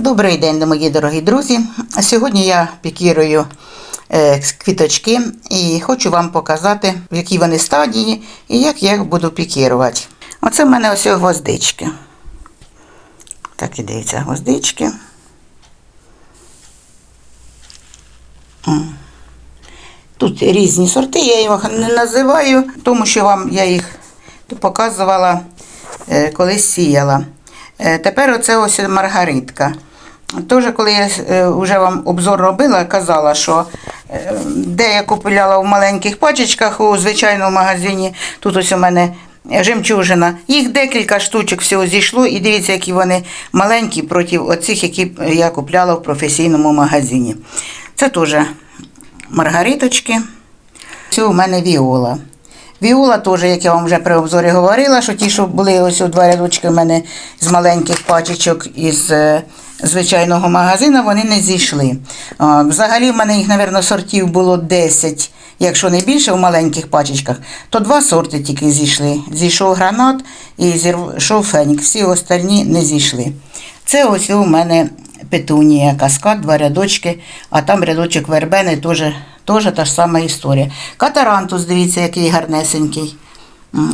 Добрий день, мої дорогі друзі. Сьогодні я пікірую е, квіточки і хочу вам показати, в якій вони стадії і як я їх буду пікірувати. Оце в мене ось гвоздички. Так і дивіться, гвоздички. Тут різні сорти, я їх не називаю, тому що вам я їх показувала, е, колись сіяла. Е, Тепер оце ось маргаритка. Теж, коли я вже вам обзор робила, казала, що е, де я купувала в маленьких пачечках у звичайному магазині, тут ось у мене жемчужина. Їх декілька штучок всього зійшло, і дивіться, які вони маленькі проти оцих, які я купляла в професійному магазині. Це теж маргариточки. Це у мене віола. Віола теж, як я вам вже при обзорі говорила, що ті, що були ось у два рядочки в мене з маленьких пачечок із е, звичайного магазину, вони не зійшли. Взагалі в мене їх, мабуть, сортів було 10, якщо не більше в маленьких пачечках, то два сорти тільки зійшли. Зійшов гранат і зійшов фенік. Всі остальні не зійшли. Це ось у мене петунія, каскад, два рядочки, а там рядочок вербени теж, теж та ж сама історія. Катарантус, дивіться, який гарнесенький.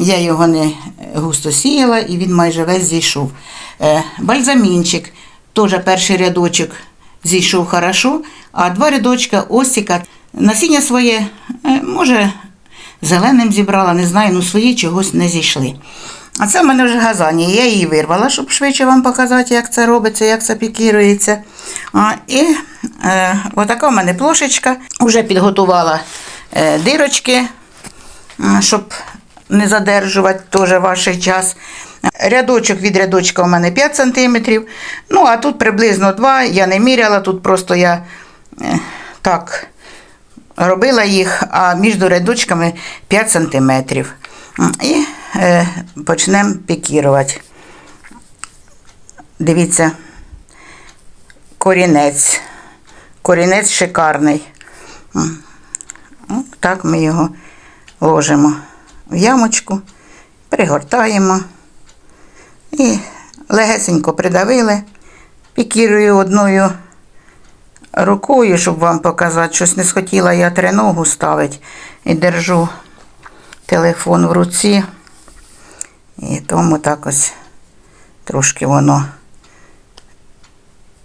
Я його не густо сіяла і він майже весь зійшов. Е, Бальзамінчик, теж перший рядочок зійшов хорошо, а два рядочка осіка. Насіння своє, е, може, зеленим зібрала, не знаю, ну свої чогось не зійшли. А це в мене вже газанія. Я її вирвала, щоб швидше вам показати, як це робиться, як це пікірується. А, і е, отака в мене плошечка. Вже підготувала е, дирочки, щоб не задержувати теж ваш час. Рядочок від рядочка у мене 5 см. Ну, а тут приблизно 2. Я не міряла, тут просто я е, так робила їх, а між рядочками 5 см. І е, почнемо пікірувати. Дивіться, корінець. Корінець шикарний. Так ми його ложимо в ямочку, пригортаємо і легесенько придавили. Пікірую одною рукою, щоб вам показати, щось не схотіла я треногу ставити і держу телефон в руці. І тому так ось трошки воно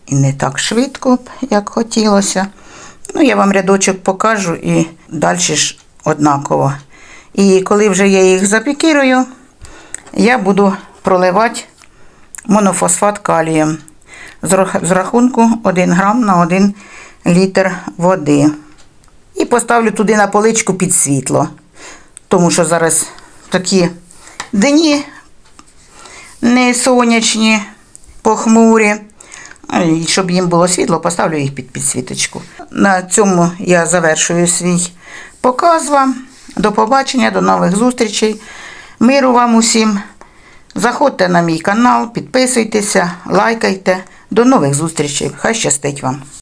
і не так швидко, як хотілося. Ну, я вам рядочок покажу і далі ж однаково. І коли вже я їх запікірую, я буду проливати монофосфат калієм з рахунку 1 грам на 1 літр води. І поставлю туди на поличку під світло. Тому що зараз такі дні не сонячні, похмурі. І щоб їм було світло, поставлю їх під підсвіточку. На цьому я завершую свій показ вам. До побачення, до нових зустрічей. Миру вам усім. Заходьте на мій канал, підписуйтеся, лайкайте. До нових зустрічей. Хай щастить вам!